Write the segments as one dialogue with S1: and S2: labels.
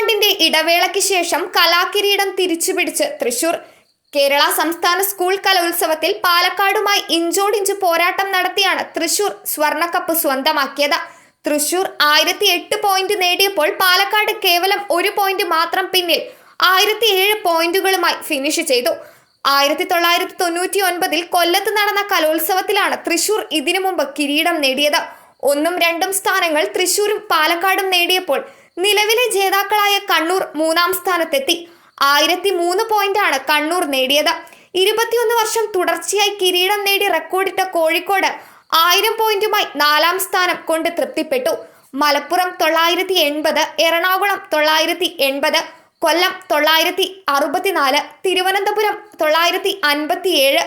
S1: പതിറ്റാണ്ടിന്റെ ഇടവേളയ്ക്ക് ശേഷം കലാകിരീടം തിരിച്ചുപിടിച്ച് തൃശൂർ. കേരള സംസ്ഥാന സ്കൂൾ കലോത്സവത്തിൽ പാലക്കാടുമായി ഇഞ്ചോടിഞ്ച് പോരാട്ടം നടത്തിയാണ് തൃശൂർ സ്വർണക്കപ്പ് സ്വന്തമാക്കിയത്. തൃശൂർ ആയിരത്തി എട്ട് പോയിന്റ് നേടിയപ്പോൾ പാലക്കാട് കേവലം ഒരു പോയിന്റ് മാത്രം പിന്നിൽ ആയിരത്തി ഏഴ് പോയിന്റുകളുമായി ഫിനിഷ് ചെയ്തു. ആയിരത്തി തൊള്ളായിരത്തി തൊണ്ണൂറ്റി ഒൻപതിൽ കൊല്ലത്ത് നടന്ന കലോത്സവത്തിലാണ് തൃശൂർ ഇതിനു മുമ്പ് കിരീടം നേടിയത്. ഒന്നും രണ്ടും സ്ഥാനങ്ങൾ തൃശൂരും പാലക്കാടും നേടിയപ്പോൾ നിലവിലെ ജേതാക്കളായ കണ്ണൂർ മൂന്നാം സ്ഥാനത്തെത്തി. ആയിരത്തി മൂന്ന് പോയിന്റാണ് കണ്ണൂർ നേടിയത്. ഇരുപത്തിയൊന്ന് വർഷം തുടർച്ചയായി കിരീടം നേടി റെക്കോർഡിട്ട കോഴിക്കോട് ആയിരം പോയിന്റുമായി നാലാം സ്ഥാനം കൊണ്ട് തൃപ്തിപ്പെട്ടു. മലപ്പുറം തൊള്ളായിരത്തി എൺപത് എറണാകുളം തൊള്ളായിരത്തി എൺപത് കൊല്ലം തൊള്ളായിരത്തി അറുപത്തിനാല് തിരുവനന്തപുരം തൊള്ളായിരത്തി അൻപത്തിയേഴ്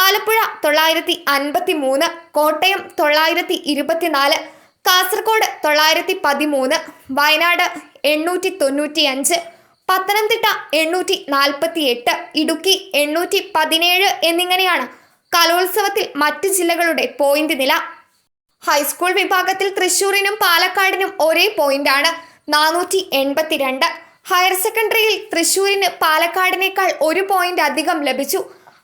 S1: ആലപ്പുഴ തൊള്ളായിരത്തി അൻപത്തി മൂന്ന് കോട്ടയം തൊള്ളായിരത്തി ഇരുപത്തിനാല് കാസർഗോഡ് തൊള്ളായിരത്തി പതിമൂന്ന് വയനാട് എണ്ണൂറ്റി തൊണ്ണൂറ്റി അഞ്ച് പത്തനംതിട്ട എണ്ണൂറ്റി നാൽപ്പത്തി എട്ട് ഇടുക്കി എണ്ണൂറ്റി പതിനേഴ് എന്നിങ്ങനെയാണ് കലോത്സവത്തിൽ മറ്റ് ജില്ലകളുടെ പോയിന്റ് നില. ഹൈസ്കൂൾ വിഭാഗത്തിൽ തൃശൂരിനും പാലക്കാടിനും ഒരേ പോയിന്റാണ് നാനൂറ്റി എൺപത്തിരണ്ട് ഹയർ സെക്കൻഡറിയിൽ തൃശൂരിന് പാലക്കാടിനേക്കാൾ ഒരു പോയിന്റ് അധികം ലഭിച്ചു.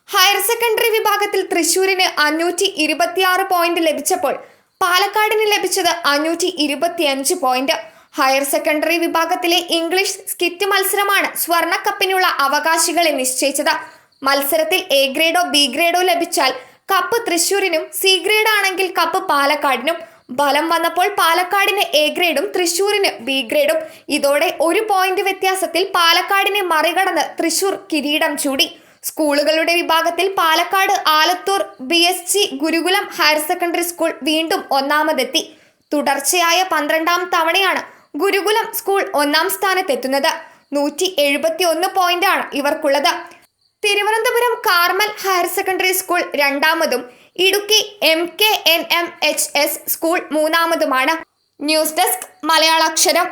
S1: ഹയർ സെക്കൻഡറി വിഭാഗത്തിൽ തൃശൂരിന് അഞ്ഞൂറ്റി ഇരുപത്തിയാറ് പോയിന്റ് ലഭിച്ചപ്പോൾ പാലക്കാടിന് ലഭിച്ചത് അഞ്ഞൂറ്റി ഇരുപത്തിയഞ്ച് പോയിന്റ്. ഹയർ സെക്കൻഡറി വിഭാഗത്തിലെ ഇംഗ്ലീഷ് സ്കിറ്റ് മത്സരമാണ് സ്വർണക്കപ്പിനുള്ള അവകാശികളെ നിശ്ചയിച്ചത്. മത്സരത്തിൽ എ ഗ്രേഡോ ബി ഗ്രേഡോ ലഭിച്ചാൽ കപ്പ് തൃശൂരിനും സി ഗ്രേഡ് ആണെങ്കിൽ കപ്പ് പാലക്കാടിനും. ബലം വന്നപ്പോൾ പാലക്കാടിന് എ ഗ്രേഡും തൃശൂരിന് ബി ഗ്രേഡും. ഇതോടെ ഒരു പോയിന്റ് വ്യത്യാസത്തിൽ പാലക്കാടിനെ മറികടന്ന് തൃശൂർ കിരീടം ചൂടി. സ്കൂളുകളുടെ വിഭാഗത്തിൽ Palakkad Alathur B S G Gurukulam higher secondary school വീണ്ടും ഒന്നാമതെത്തി. തുടർച്ചയായ പന്ത്രണ്ടാം തവണയാണ് ഗുരുകുലം സ്കൂൾ ഒന്നാം സ്ഥാനത്തെത്തുന്നത്. നൂറ്റി എഴുപത്തി ഒന്ന് പോയിന്റാണ് ഇവർക്കുള്ളത്. Thiruvananthapuram Carmel higher secondary school രണ്ടാമതും Idukki M K N M H S school മൂന്നാമതുമാണ്. News desk Malayalaksharam.